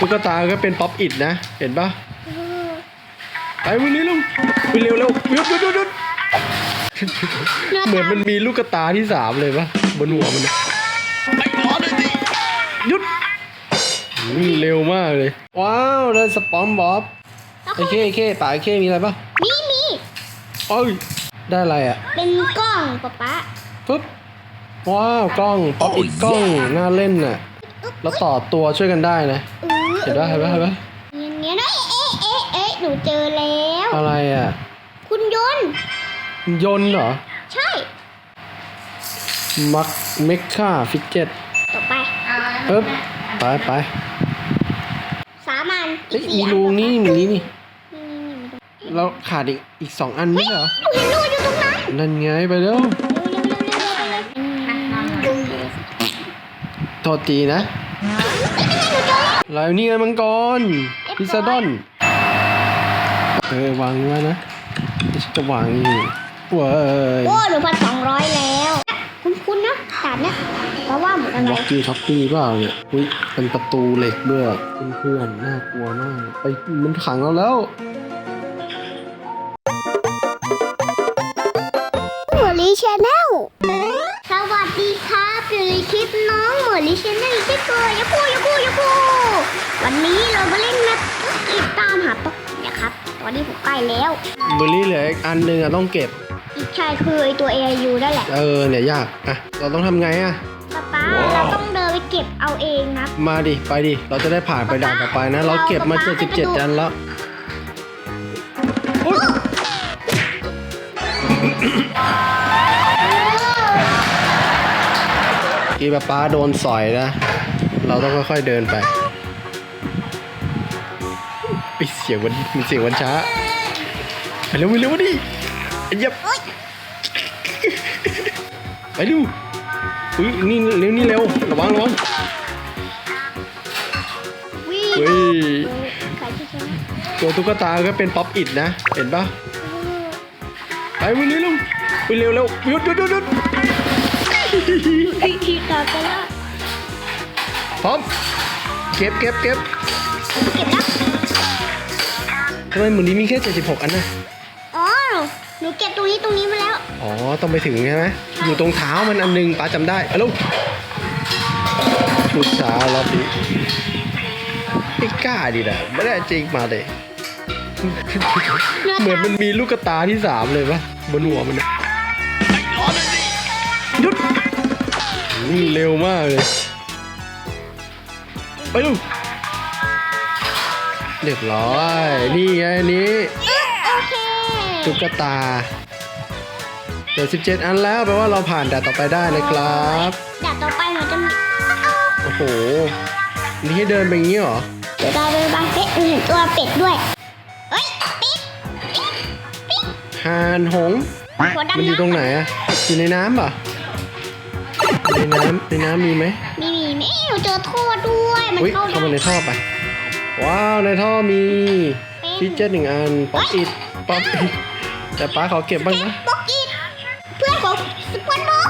ตุ๊กตาก็เป็นป๊อปอิดนะ เห็นปะไปวันนี้ลูกไปเร็วเร็วหยุดหยุดหยุดหยุดเหมือนมันมีลูกกระตาที่สามเลยปะบนหัวมันนะไอ้รอหน่อยสิหยุดวิ่งเร็วมากเลย ว้าวได้สปอมบ๊อบไอ้เคไอ้เคป่าไอ้เคมีอะไรปะมีมีเอ้ยได้อะไรอะ เป็นกล้องป๊าป๊าปึ๊บว้าวกล้องป๊อปอิดกล้องน่าเล่นน่ะแล้วต่อตัวช่วยกันได้นะ เออ เห็นปะเห็นปะเห็นปะอย่างเงี้ยนะเอ๊ะเอ๊ะเอ๊ะหนูเจอแล้ว อะไรอะ คุณยนต์ ยนต์เหรอ ใช่ มักเมคค่าฟิกเจ็ตต่อไปปึ๊บไปไปสามัญเอ้ยสี่มีอันรูนี่มีนี่นี่นี่นี่นี่ เราขาดอีกอีกสองอันไม่ใช่เหรอหนูเห็นรูอยู่ตรงนั้น นั่นไงไปเร็วเร็วเร็วเร็วเร็วเร็วอืมโทษทีนะ แล้วนี่ไงมังกรพิซซ่าดอนเออวางไว้นะฉันจะวางนี่เว้ยโอ้หนูพันสองร้อยแล้วคุณคุณนะด่านเนี้ยเพราะว่าเหมือนอะไรล็อกกี้ท็อปปี้เปล่าเนี่ยอุ้ยเป็นประตูเหล็กด้วยเพื่อนๆน่ากลัวมากไปมันขังเราแล้วหมอลีชาแนล ลที่เกิดยาคูยาคูยาคูวันนี้เรามาเล่นแมปอีกตามหาป๊อกนะครับ ตอนนี้ผมใกล้แล้ว เบอร์รี่เหลืออีกอันหนึ่งอะต้องเก็บ อีกชายคือไอตัว AIU นั่นแหละ เออเนี่ยยากอะเราต้องทำไงอะป๊าป๊าเราต้องเดินไปเก็บเอาเองนะ มาดิไปดิเราจะได้ผ่านไปด่านต่อไปนะ เราเก็บมาเราไปดู77อันแล้วอุ๊ยกีป้าป้าโดนสอยนะ เราต้องค่อยๆเดินไปไอยเสียงวันมันเสียงวันช้าไปเร็วไปเร็วดิไอ้เหี้ยับไปดูอุ้ยนี่เร็วนี่เร็วระวังระวังวิ่งเฮ้ยใครที่ชนะตัวตุ๊กตาก็เป็นป๊อปอิดนะ เห็นปะไปวันนี้ลูกไปเร็วเร็วหยุดหยุดหยุดหยุดอีกทีต่อไปแล้ว พร้อม เก็บเก็บเก็บเก็บแล้วทำไมหมือนี้มีแค่ 76 อันนะอ๋อ หนูเก็บตรงนี้ตรงนี้มาแล้ว อ๋อ ต้องไปถึงใช่ไหม อยู่ตรงเท้ามันอันหนึงป้าจำได้เอาลูกชุดเช้ารอบนี้ไม่กล้าดินะไม่ได้จริงมาเลย เหมือนมันมีลูกกระตาที่สามเลยปะบนหัวมันนะไอ้รอหน่อยสิหยุดวิ่งเร็วมากเลย ไปลูกเรียบร้อย นี่ไงอันนี้โอเคตุ๊กตาเดี๋ยว17 อันแล้วแปลว่าเราผ่านด่านต่อไปได้นะครับ เดี๋ยวต่อไปหนูจะมีโอ้โห นี่ให้เดินไปอย่างนี้เหรอ เดี๋ยวได้เลยบางเป็ดหนูเห็นตัวเป็ดด้วย เฮ้ยปิ๊กปิ๊กหานหงส์หัวดำมันอยู่ตรงไหนอะอยู่ในน้ำป่ะ ในน้ำในน้ำมีไหมมีมีมีหนูเจอท่อด้วย มันอุ้ยเข้าเข้ามาได้ในท่อไป ว้าวในท่อมีฟิเจอร์หนึ่งอันป๊อปอิดป๊อปอิดแต่ป้าขอเก็บบ้างนะป๊อกกี้เพื่อนของสปอนบ็อก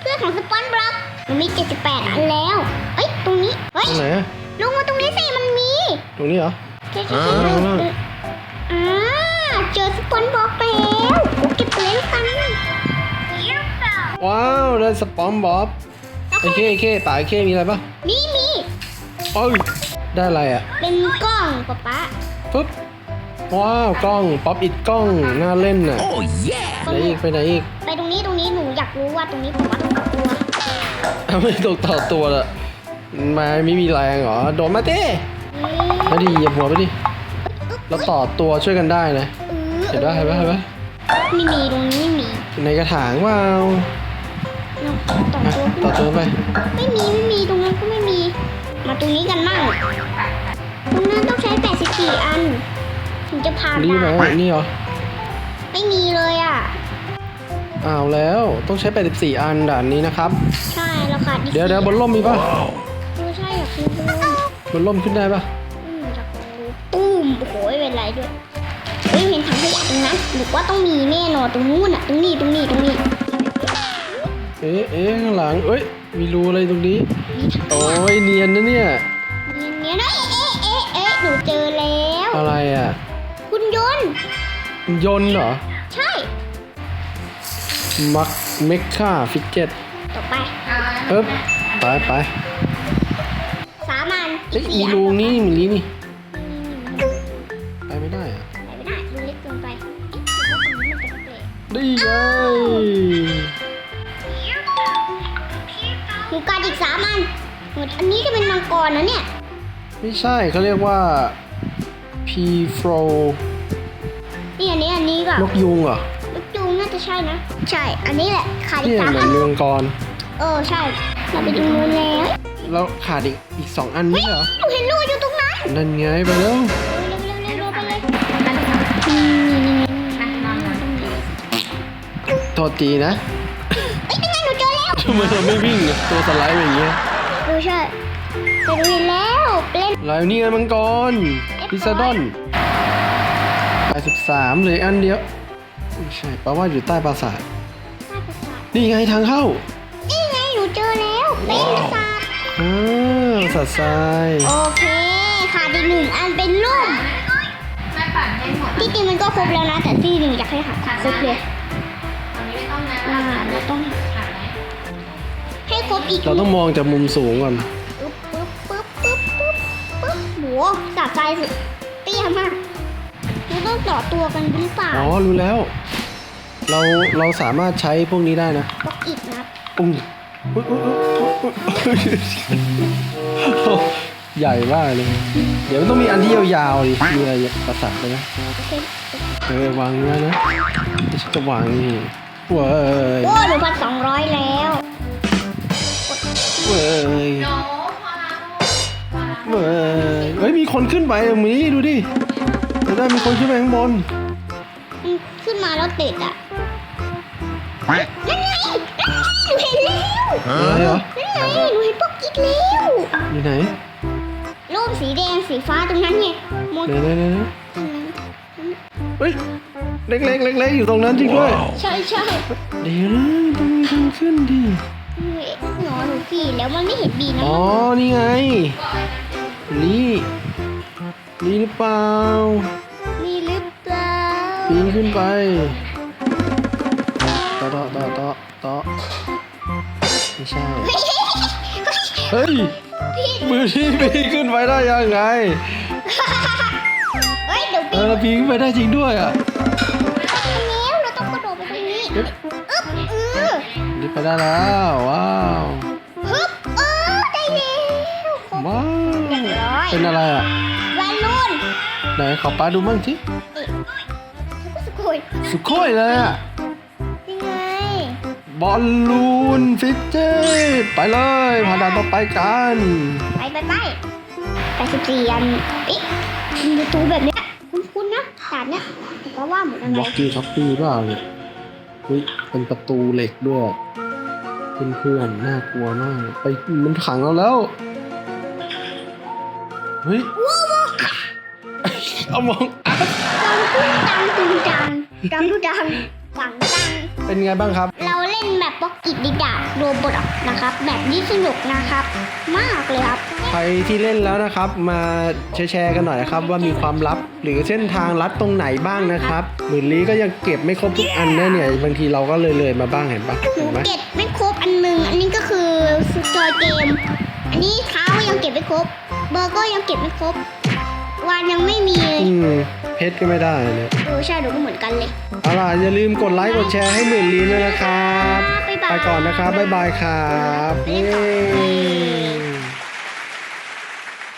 เพื่อนของสปอนบ็อกมันมี 78 อันแล้วเฮ้ย ตรงนี้ เฮ้ย ตรงไหนอะลงมาตรงนี้สิ มันมีตรงนี้เหรอใช่ใช่ใช่ใช่อ่าเจอสปอนบ็อกแล้ว ว้าวได้สปอมบ๊อบไอ้เคไอ้เคป่าไอ้เคมีอะไรป่ะมีมีเอ้ยได้อะไรอะเป็นกล้องป๊าป๊าปึ๊บว้าวกล้องป๊อปอิดกล้องน่าเล่นน่ะ Oh yeah! ไหนอีกไปไหนอีกไปตรงนี้ตรงนี้หนูอยากรู้ว่าตรงนี้ป๊าป๊าต้องตัดตัวทำไมตกต่อตัวละมาไม่มีแรงเหรอโดนมาเต้มาดิเหยียบหัวไปดิแล้วต่อตัวช่วยกันได้นะเห็นปะเห็นปะเห็นปะไม่มีตรงนี้ไม่มีในกระถางว้าวเนาะ ต่ออะตัวต่อตัวไป ไม่มีไม่มีตรงนั้นก็ไม่มี มาตรงนี้กันมั่งตรงนั้นต้องใช้ 84 อัน ถึงจะผ่านนี่ไหนได้นี่เหรอ ไม่มีเลยอะ อ้าวแล้วต้องใช้ 84 อันด่านนี้นะครับ ใช่เราขาดเดี๋ยวเดี๋ยวบนร่มมีป่ะเออใช่อยากรู้บนร่มขึ้นได้ป่ะ อืมอยากรู้ตุ้มโอ้โหไม่เป็นไรด้วยเฮ้ยเห็นถังขยะตรงนั้นหรือว่าต้องมีแน่นอนตรงนู้นอะตรงนี้ตรงนี้ตรงนี้ เอ๊ะเอ๊ะข้างหลังเอ้ย มีรูอะไรตรงนี้มีถังขโอ้ยะยเนียนนะเนี่ยนูเจอแล้ว อะไรอะ คุณยนต์ยนต์เหรอ ใช่ มักเมคค่าฟิกเก็ตต่อไปเอ๊บไปไปสามันเอ้ยสี่มีอันรูนี่มีนี่นี่ ไปไม่ได้อะ ไปไม่ได้รูเล็กเกินไปเอ๊ะหรือว่าตรงนี้มันเป็นเกล็ดได้ไง กัดอีกสามอันหนูอันนี้จะเป็นมังกรนะเนี่ย ไม่ใช่เขาเรียกว่า P flow นี่อันนี้อันนี้ก็นกยุงเหรอลูกจูงน่าจะใช่นะ ใช่ อันนี้แหละขาดอีเนี่กยสามเหมืออันนเมืองกรเออใช่ เราไปดูนู้นแล้วแล้วขาดอีกอีกสองอันนี่เหรอหนูเห็นรูอยู่ตรงนั้นนั่นไงไปแล้วเร็วเร็วเร็วเร็วไปเลยนี่นี่นี่นี่โทษทีนะ ทำไมเราไม่วิ่งอะตัวสไลด์แบบนี้เออใช่แต่หนูเห็นแล้วเล่นแล้วนี่ไงมังกรพิซาดอน83เหลยอันเดียวไม่ใช่แปลว่าอยู่ใต้ปราสาทใต้ประสาทนี่ไงทางเข้านี่ไงหนูเจอแล้วเป็นประสาทอ่าสัตว์ทรายโอเคขาดอีกหนึ่งอันเป็นลุ่มไม่ปั่นให้หมดที่จริงมันก็ครบแล้วนะ แต่ที่หนึ่งอยากให้หาครบเลยตอนนี้ไม่ต้องนะ อ่าเราต้องผ่านไหม ให้ครบอีกเราต้องมองจากมุมสูงก่อนปึ๊บปึ๊บปึ๊บปึ๊บปึ๊บปึ๊บโหสาดใจสุดเตี้ยมากเราต้องต่อตัวกันหรือเปล่าอ๋อรู้แล้ว เราเราสามารถใช้พวกนี้ได้นะบล็อกอิดนะครับอุ้ยอุ๊ยอุ๊ยอุ๊ยอุ๊ยอุ๊ยใหญ่มากเลย เดี๋ยวมันต้องมีอันที่ยาวๆดิมีอะไรประสานไปนะโอเคเออวางเนี้ยนะไม่ใช่จะวางนี่เว้ยโอ้หนูพันสองร้อยแล้ ขึ้นไปตรงนี้ดูดิจะได้มีคนขึ้นไปข้างบนมันขึ้นมาแล้วติดอะนั่นไงนั่นไงหนูเห็นแล้วอะไรเหรอ นั่นไงหนูเห็นบล็อกอิดแล้วอยู่ไหนรูปสีแดงสีฟ้าตรงนั้นไงหมดไหนไหนไหนไหนตรงนั้นเฮ้ยเล็กๆเล็กๆอยู่ตรงนั้นจริงด้วย ใช่ใช่เดี๋ยวนะต้องมีทางขึ้นดิเฮ้ยหนอหนูขี่แล้วมันไม่เห็นบีนะอ๋อนี่ไง นี่ นี่หรือเปล่า มีหรือเปล่าปีนขึ้นไปต่อต่อต่อต่อต่อไม่ใช่ เฮ้ยมือที่ปีนขึ้นไปได้ยังไง เฮ้ยเดี๋ยวเอปีอนเราปีนขึ้นไปได้จริงด้วยอะแล้วเราต้องกระโดดไปตรงนี้อึ๊บเออนี่ไปได้แล้วว้าว ฮึบเออได้แล้วว้าว เรียบร้อยเป็นอะไรอะวาลูน ไหนขอป้าดูมั่งสิเอ๊ะสุโขยสุดโค้ยเลยอะยังไง บอลลูนฟิตเจตไปเลยผ่านด่านต่อไปกันไปไปไปแปดสิบสี่อันเอ๊ะมีประตูแบบเนี้ยคุ้นๆนะด่านเนี้ยแต่ก็ว่าเหมือนอะไรบ็อกกี้ช็อปปี้เปล่าเนี่ยเฮ้ยเป็นประตูเหล็กด้วยเพื่อนๆน่ากลัวมาก ไปมันขังเราแล้ว เฮ้ย เอามองจังตุงจังจังตุงจังฝังจัง เป็นไงบ้างครับ เราเล่นแบบบล็อกกิดดิดาโรบอทนะครับ แบบนี้สนุกนะครับ มากเลยครับ ใครที่เล่นแล้วนะครับ มาแชร์ๆกันหน่อยนะครับ ว่ามีความลับหรือเส้นทางลัดตรงไหนบ้างนะครับหมื่นลี้ก็ยังเก็บไม่ครบทุกอันนะเนี่ยบางทีเราก็เลยเลยๆมาบ้างเห็นปะหนูเห็นไหมเก็บไม่ครบอันหนึ่งอันนี้ก็คือจอยเกม อันนี้เท้าก็ยังเก็บไม่ครบ เบอร์ก็ยังเก็บไม่ครบ วานยังไม่มีเลยอืมเพชรก็ไม่ได้เนี่ยเออใช่หนูก็เหมือนกันเลย เอาล่ะอย่าลืมกดไลค์กดแชร์ให้หมื่นลีด้วยนะครับ บ๊ายบาย ไปก่อนนะครับ บ๊ายบายครับเล่นต่อเย้